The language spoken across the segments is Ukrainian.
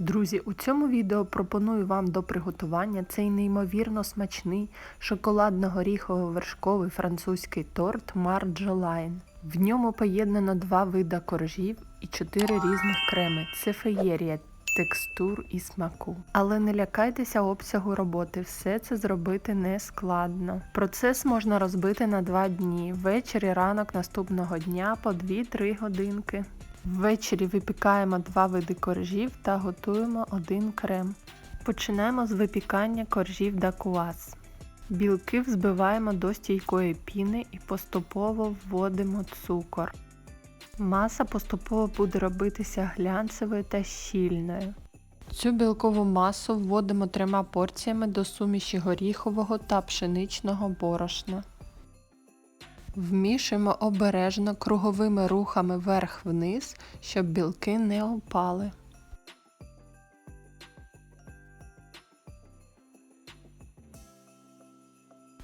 Друзі, у цьому відео пропоную вам до приготування цей неймовірно смачний шоколадно-горіхово-вершковий французький торт Марджолайн. В ньому поєднано два вида коржів і чотири різних креми. Це феєрія текстур і смаку. Але не лякайтеся обсягу роботи, все це зробити не складно. Процес можна розбити на два дні, ввечері ранок наступного дня по 2-3 годинки. Ввечері випікаємо два види коржів та готуємо один крем. Починаємо з випікання коржів дакуаз. Білки взбиваємо до стійкої піни і поступово вводимо цукор. Маса поступово буде робитися глянцевою та щільною. Цю білкову масу вводимо трьома порціями до суміші горіхового та пшеничного борошна. Вмішуємо обережно круговими рухами вверх-вниз, щоб білки не опали.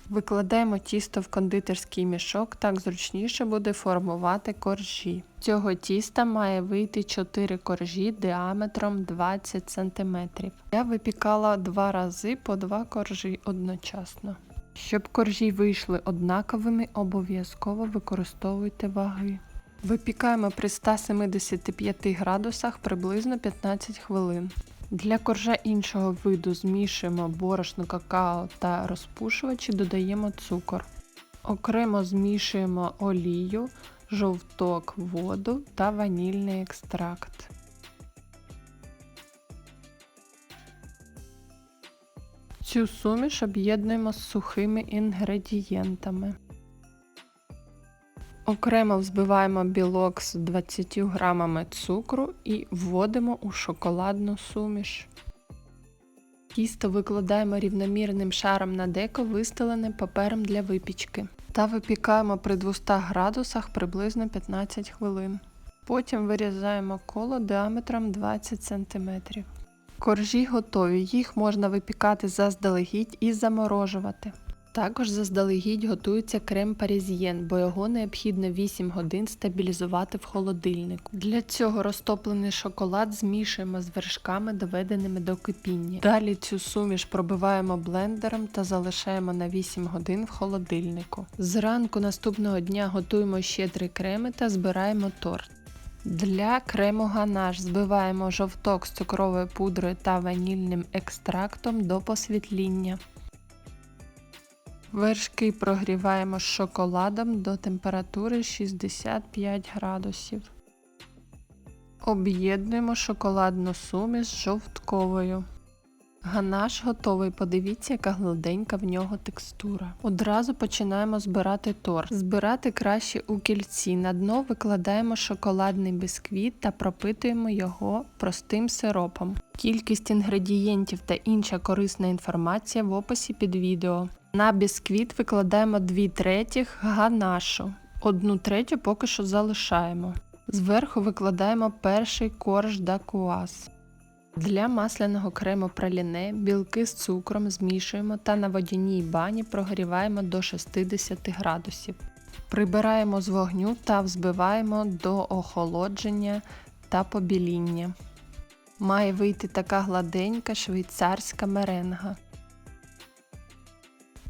Викладаємо тісто в кондитерський мішок, так зручніше буде формувати коржі. Цього тіста має вийти 4 коржі діаметром 20 см. Я випікала два рази по два коржі одночасно. Щоб коржі вийшли однаковими, обов'язково використовуйте ваги. Випікаємо при 175 градусах приблизно 15 хвилин. Для коржа іншого виду змішуємо борошно какао та розпушувач і додаємо цукор. Окремо змішуємо олію, жовток, воду та ванільний екстракт. Цю суміш об'єднуємо з сухими інгредієнтами. Окремо взбиваємо білок з 20 грамами цукру і вводимо у шоколадну суміш. Тісто викладаємо рівномірним шаром на деко, вистелене папером для випічки. Та випікаємо при 200 градусах приблизно 15 хвилин. Потім вирізаємо коло діаметром 20 см. Коржі готові, їх можна випікати заздалегідь і заморожувати. Також заздалегідь готується крем парізьєн, бо його необхідно 8 годин стабілізувати в холодильнику. Для цього розтоплений шоколад змішуємо з вершками, доведеними до кипіння. Далі цю суміш пробиваємо блендером та залишаємо на 8 годин в холодильнику. Зранку наступного дня готуємо ще три креми та збираємо торт. Для крему ганаш збиваємо жовток з цукровою пудрою та ванільним екстрактом до посвітління. Вершки прогріваємо з шоколадом до температури 65 градусів. Об'єднуємо шоколадну суміш з жовтковою. Ганаш готовий, подивіться, яка гладенька в нього текстура. Одразу починаємо збирати торт. Збирати краще у кільці. На дно викладаємо шоколадний бісквіт та пропитуємо його простим сиропом. Кількість інгредієнтів та інша корисна інформація в описі під відео. На бісквіт викладаємо 2 третіх ганашу, 1 третю поки що залишаємо. Зверху викладаємо перший корж дакуаз. Для масляного крему праліне білки з цукром змішуємо та на водяній бані прогріваємо до 60 градусів. Прибираємо з вогню та взбиваємо до охолодження та побіління. Має вийти така гладенька швейцарська меренга.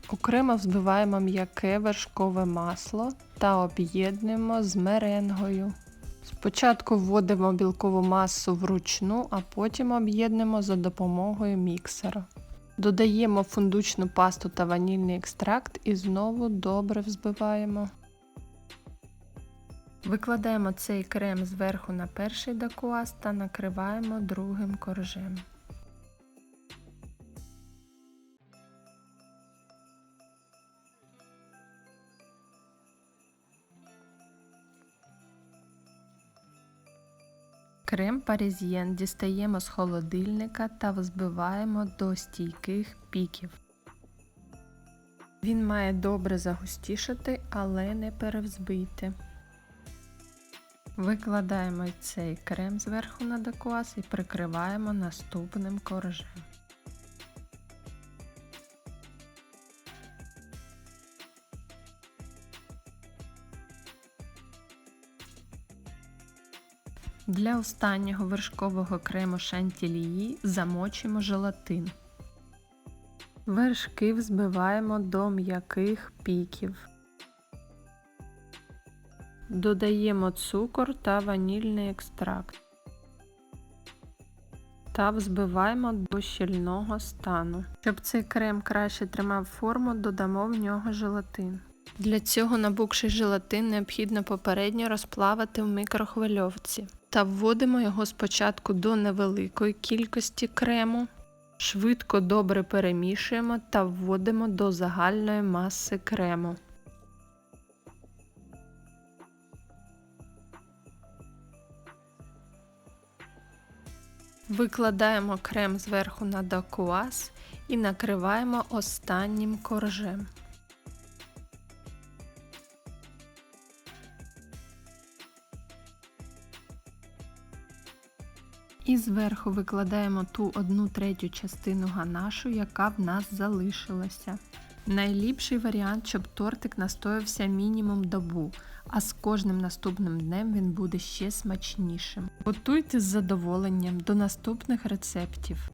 Окремо взбиваємо м'яке вершкове масло та об'єднуємо з меренгою. Спочатку вводимо білкову масу вручну, а потім об'єднуємо за допомогою міксера. Додаємо фундучну пасту та ванільний екстракт і знову добре взбиваємо. Викладаємо цей крем зверху на перший дакуаз та накриваємо другим коржем. Крем парізьєн дістаємо з холодильника та взбиваємо до стійких піків. Він має добре загустішати, але не перевзбити. Викладаємо цей крем зверху на декуаз і прикриваємо наступним коржем. Для останнього вершкового крему шантілії замочимо желатин. Вершки взбиваємо до м'яких піків. Додаємо цукор та ванільний екстракт та взбиваємо до щільного стану. Щоб цей крем краще тримав форму, додамо в нього желатин. Для цього набухший желатин необхідно попередньо розплавити в мікрохвильовці та вводимо його спочатку до невеликої кількості крему, швидко добре перемішуємо та вводимо до загальної маси крему. Викладаємо крем зверху на дакуаз і накриваємо останнім коржем. І зверху викладаємо ту одну третю частину ганашу, яка в нас залишилася. Найліпший варіант, щоб тортик настоявся мінімум добу, а з кожним наступним днем він буде ще смачнішим. Готуйте з задоволенням до наступних рецептів.